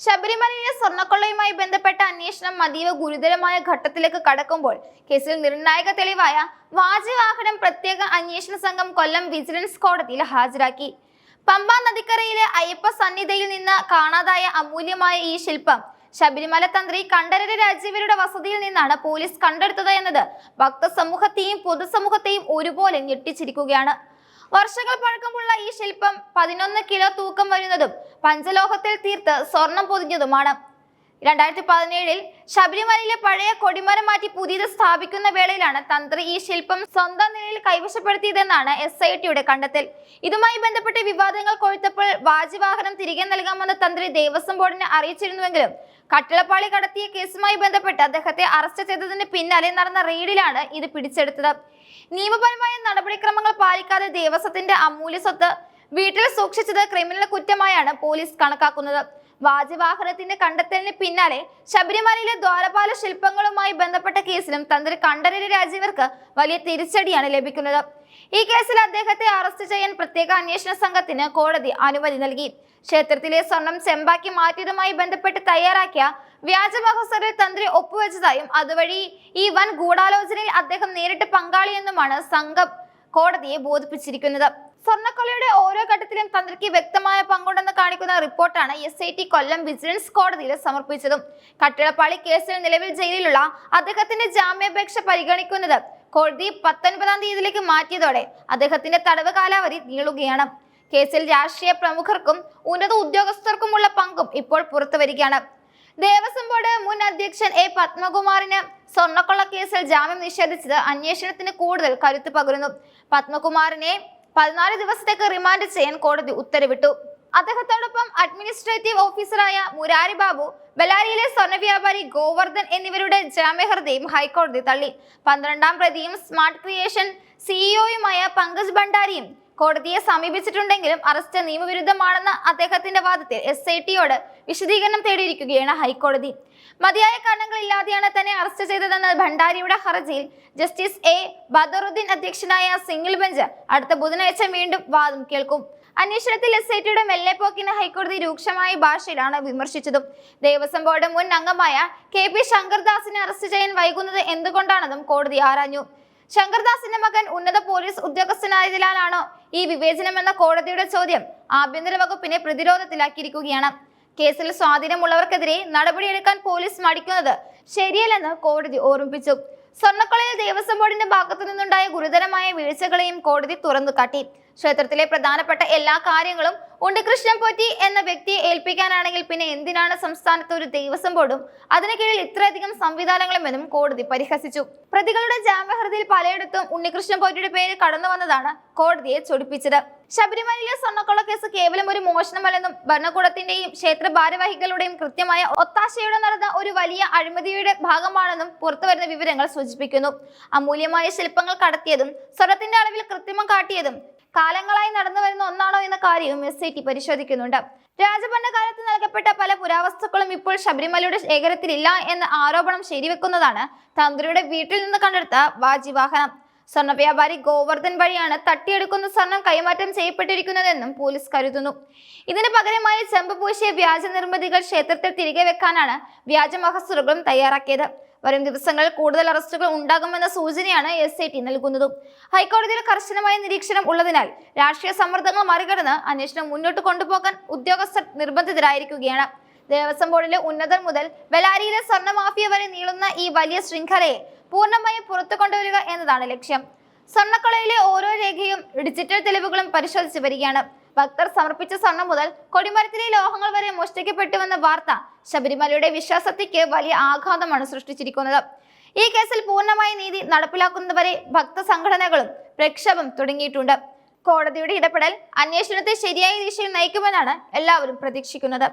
ശബരിമലയിലെ സ്വർണക്കൊള്ളയുമായി ബന്ധപ്പെട്ട അന്വേഷണം അതീവ ഗുരുതരമായ ഘട്ടത്തിലേക്ക് കടക്കുമ്പോൾ കേസിൽ നിർണായക തെളിവായ വാജവാഹനം പ്രത്യേക അന്വേഷണ സംഘം കൊല്ലം വിജിലൻസ് കോടതിയിൽ ഹാജരാക്കി. പമ്പ നദിക്കരയിലെ അയ്യപ്പ സന്നിധിയിൽ നിന്ന് കാണാതായ അമൂല്യമായ ഈ ശില്പം ശബരിമല തന്ത്രി കണ്ഠരര് രാജീവരുടെ വസതിയിൽ നിന്നാണ് പോലീസ് കണ്ടെടുത്തത് എന്നത് ഭക്തസമൂഹത്തെയും പൊതുസമൂഹത്തെയും ഒരുപോലെ ഞെട്ടിച്ചിരിക്കുകയാണ്. വർഷങ്ങൾ പഴക്കമുള്ള ഈ ശില്പം പതിനൊന്ന് കിലോ തൂക്കം വരുന്നതും പഞ്ചലോഹത്തിൽ തീർത്ത് സ്വർണം പൊതിഞ്ഞതുമാണ്. രണ്ടായിരത്തി പതിനേഴിൽ ശബരിമലയിലെ പഴയ കൊടിമരം മാറ്റി പുതിയത് സ്ഥാപിക്കുന്ന വേളയിലാണ് തന്ത്രി ഈ ശില്പം സ്വന്തം നിലയിൽ കൈവശപ്പെടുത്തിയതെന്നാണ് എസ് ഐ ടിയുടെ കണ്ടെത്തൽ. ഇതുമായി ബന്ധപ്പെട്ട് വിവാദങ്ങൾ കൊഴുത്തപ്പോൾ വാജിവാഹനം തിരികെ നൽകാമെന്ന് തന്ത്രി ദേവസ്വം ബോർഡിനെ അറിയിച്ചിരുന്നുവെങ്കിലും കട്ടിളപ്പാളി കടത്തിയ കേസുമായി ബന്ധപ്പെട്ട് അദ്ദേഹത്തെ അറസ്റ്റ് ചെയ്തതിന് പിന്നാലെ നടന്ന റെയ്ഡിലാണ് ഇത് പിടിച്ചെടുത്തത്. നിയമപരമായ നടപടിക്രമങ്ങൾ പാലിക്കാതെ ദേവസ്വത്തിന്റെ അമൂല്യ സ്വത്ത് വീട്ടിൽ സൂക്ഷിച്ചത് ക്രിമിനൽ കുറ്റമായാണ് പോലീസ് കണക്കാക്കുന്നത്. വാജിവാഹനത്തിന്റെ കണ്ടെത്തലിന് പിന്നാലെ ശബരിമലയിലെ ദ്വാരപാല ശില്പങ്ങളുമായി ബന്ധപ്പെട്ട കേസിലും തന്ത്രി കണ്ഠരര് രാജീവർക്ക് വലിയ തിരിച്ചടിയാണ് ലഭിക്കുന്നത്. ഈ കേസിൽ അദ്ദേഹത്തെ അറസ്റ്റ് ചെയ്യാൻ പ്രത്യേക അന്വേഷണ സംഘത്തിന് കോടതി അനുമതി നൽകി. ക്ഷേത്രത്തിലെ സ്വർണം ചെമ്പാക്കി മാറ്റിയതുമായി ബന്ധപ്പെട്ട് തയ്യാറാക്കിയ വ്യാജ മഹോത്സവത്തിൽ തന്ത്രി ഒപ്പുവെച്ചതായും അതുവഴി ഈ വൻ ഗൂഢാലോചനയിൽ അദ്ദേഹം നേരിട്ട് പങ്കാളിയെന്നുമാണ് സംഘം കോടതിയെ ബോധിപ്പിച്ചിരിക്കുന്നത്. സ്വർണക്കൊലയുടെ ഓരോ ഘട്ടത്തിലും തന്ത്രിക്ക് വ്യക്തമായ പങ്കുണ്ടെന്ന് കാണിക്കുന്ന റിപ്പോർട്ടാണ് S I T Kollam vigilance കോടതിയിൽ സമർപ്പിച്ചതും. കട്ടിളപ്പാളി കേസിൽ നിലവിൽ ജയിലിലുള്ള അദ്ദേഹത്തിന്റെ ജാമ്യാപേക്ഷ പരിഗണിക്കുന്നത് കോടതി പത്തൊൻപതാം തീയതിയിലേക്ക് മാറ്റിയതോടെ അദ്ദേഹത്തിന്റെ തടവ് കാലാവധി നീളുകയാണ്. കേസിൽ രാഷ്ട്രീയ പ്രമുഖർക്കും ഉന്നത ഉദ്യോഗസ്ഥർക്കുമുള്ള പങ്കും ഇപ്പോൾ പുറത്തു വരികയാണ് ദേവസ്വം ബോർഡ് മുൻ അധ്യക്ഷൻ എ പത്മകുമാറിന് സ്വർണക്കൊള്ള കേസിൽ ജാമ്യം നിഷേധിച്ചത് അന്വേഷണത്തിന് കൂടുതൽ കരുത്ത് പകരുന്നു. പത്മകുമാറിനെ പതിനാല് ദിവസത്തേക്ക് റിമാൻഡ് ചെയ്യാൻ കോടതി ഉത്തരവിട്ടു. അദ്ദേഹത്തോടൊപ്പം അഡ്മിനിസ്ട്രേറ്റീവ് ഓഫീസറായ മുരാരി ബാബു ബലാരിയിലെ സ്വർണ വ്യാപാരി ഗോവർദ്ധൻ എന്നിവരുടെ ജാമ്യഹർജിയും ഹൈക്കോടതി തള്ളി. പന്ത്രണ്ടാം പ്രതിയും സ്മാർട്ട് ക്രിയേഷൻ സിഇഒയുമായ പങ്കജ് ഭണ്ഡാരിയും കോടതിയെ സമീപിച്ചിട്ടുണ്ടെങ്കിലും അറസ്റ്റ് നിയമവിരുദ്ധമാണെന്ന അദ്ദേഹത്തിന്റെ വാദത്തിൽ എസ് ഐ ടിയോട് വിശദീകരണം തേടിയിരിക്കുകയാണ് ഹൈക്കോടതി. മതിയായ കാരണങ്ങളില്ലാതെയാണ് തന്നെ അറസ്റ്റ് ചെയ്തതെന്ന ഭണ്ഡാരിയുടെ ഹർജിയിൽ ജസ്റ്റിസ് എ ബദറുദ്ദീൻ അധ്യക്ഷനായ സിംഗിൾ ബെഞ്ച് അടുത്ത ബുധനാഴ്ച വീണ്ടും വാദം കേൾക്കും. അന്വേഷണത്തിൽ എസ് ഐ ടിയുടെ മെല്ലെപ്പോക്കിന് ഹൈക്കോടതി രൂക്ഷമായ ഭാഷയിലാണ് വിമർശിച്ചതും. ദേവസ്വം ബോർഡ് മുൻ അംഗമായ കെ പി ശങ്കർദാസിനെ അറസ്റ്റ് ചെയ്യാൻ വൈകുന്നത് എന്തുകൊണ്ടാണെന്നും കോടതി ആരാഞ്ഞു. ശങ്കർദാസിന്റെ മകൻ ഉന്നത പോലീസ് ഉദ്യോഗസ്ഥനായതിനാലാണോ ഈ വിവേചനമെന്ന കോടതിയുടെ ചോദ്യം ആഭ്യന്തര വകുപ്പിനെ പ്രതിരോധത്തിലാക്കിയിരിക്കുകയാണ്. കേസിൽ സ്വാധീനമുള്ളവർക്കെതിരെ നടപടിയെടുക്കാൻ പോലീസ് മടിക്കുന്നത് ശരിയല്ലെന്ന് കോടതി ഓർമ്മിപ്പിച്ചു. സ്വർണക്കൊളയിൽ ദേവസ്വം ബോർഡിന്റെ ഭാഗത്തു നിന്നുണ്ടായ ഗുരുതരമായ വീഴ്ചകളെയും കോടതി തുറന്നു കാട്ടി ക്ഷേത്രത്തിലെ പ്രധാനപ്പെട്ട എല്ലാ കാര്യങ്ങളും ഉണ്ണികൃഷ്ണൻ പോറ്റി എന്ന വ്യക്തിയെ ഏൽപ്പിക്കാനാണെങ്കിൽ പിന്നെ എന്തിനാണ് സംസ്ഥാനത്ത് ഒരു ദേവസ്വം ബോർഡും? അതിന് കീഴിൽ ഇത്രയധികം സംവിധാനങ്ങളും എന്നും കോടതി പരിഹസിച്ചു. പ്രതികളുടെ ജാമ്യഹർജിയിൽ പലയിടത്തും ഉണ്ണികൃഷ്ണൻ പോറ്റിയുടെ പേര് കടന്നു വന്നതാണ് കോടതിയെ ചൊടിപ്പിച്ചത്. ശബരിമലയിലെ സ്വർണക്കൊള്ള കേസ് കേവലം ഒരു മോഷണമല്ലെന്നും ഭരണകൂടത്തിന്റെയും ക്ഷേത്ര ഭാരവാഹികളുടെയും കൃത്യമായ ഒത്താശയോടെ നടന്ന ഒരു വലിയ അഴിമതിയുടെ ഭാഗമാണെന്നും പുറത്തുവരുന്ന വിവരങ്ങൾ സൂചിപ്പിക്കുന്നു. അമൂല്യമായ ശില്പങ്ങൾ കടത്തിയതും സ്വർണത്തിന്റെ അളവിൽ കൃത്രിമം കാട്ടിയതും കാലങ്ങളായി നടന്നു വരുന്ന ഒന്നാണോ എന്ന കാര്യവും എസ് ഐ ടി പരിശോധിക്കുന്നുണ്ട്. രാജഭരണകാലത്ത് നൽകപ്പെട്ട പല പുരാവസ്തുക്കളും ഇപ്പോൾ ശബരിമലയുടെ ശേഖരത്തിലില്ല എന്ന ആരോപണം ശരിവെക്കുന്നതാണ് തന്ത്രിയുടെ വീട്ടിൽ നിന്ന് കണ്ടെടുത്ത വാജിവാഹനം സ്വർണ വ്യാപാരി ഗോവർദ്ധൻ വഴിയാണ് തട്ടിയെടുക്കുന്ന സ്വർണം കൈമാറ്റം ചെയ്യപ്പെട്ടിരിക്കുന്നതെന്നും പോലീസ് കരുതുന്നു. ഇതിന് പകരമായി ചെമ്പ് പൂശിയ വ്യാജ നിർമ്മിതികൾ ക്ഷേത്രത്തിൽ തിരികെ വെക്കാനാണ് വ്യാജ മഹസൂറുകളും തയ്യാറാക്കിയത്. വരും ദിവസങ്ങളിൽ കൂടുതൽ അറസ്റ്റുകൾ ഉണ്ടാകുമെന്ന സൂചനയാണ് എസ് ഐ ടി നൽകുന്നതും. ഹൈക്കോടതിയിൽ കർശനമായ നിരീക്ഷണം ഉള്ളതിനാൽ രാഷ്ട്രീയ സമ്മർദ്ദങ്ങൾ മറികടന്ന് അന്വേഷണം മുന്നോട്ട് കൊണ്ടുപോകാൻ ഉദ്യോഗസ്ഥർ നിർബന്ധിതരായിരിക്കുകയാണ്. ദേവസ്വം ബോർഡിലെ ഉന്നതർ മുതൽ ബലാരിയിലെ സ്വർണ മാഫിയ വരെ നീളുന്ന ഈ വലിയ ശൃംഖലയെ പൂർണമായും പുറത്തു കൊണ്ടുവരിക എന്നതാണ് ലക്ഷ്യം. സ്വർണക്കൊളയിലെ ഓരോ രേഖയും ഡിജിറ്റൽ തെളിവുകളും പരിശോധിച്ചു വരികയാണ്. ഭക്തർ സമർപ്പിച്ച സ്വർണം മുതൽ കൊടിമരത്തിലെ ലോഹങ്ങൾ വരെ മോഷ്ടിക്കപ്പെട്ടുവെന്ന വാർത്ത ശബരിമലയുടെ വിശ്വാസത്തിക്ക് വലിയ ആഘാതമാണ് സൃഷ്ടിച്ചിരിക്കുന്നത്. ഈ കേസിൽ പൂർണമായ നീതി നടപ്പിലാക്കുന്നതുവരെ ഭക്ത സംഘടനകളും പ്രക്ഷോഭം തുടങ്ങിയിട്ടുണ്ട്. കോടതിയുടെ ഇടപെടൽ അന്വേഷണത്തെ ശരിയായ ദിശയിൽ നയിക്കുമെന്നാണ് എല്ലാവരും പ്രതീക്ഷിക്കുന്നത്.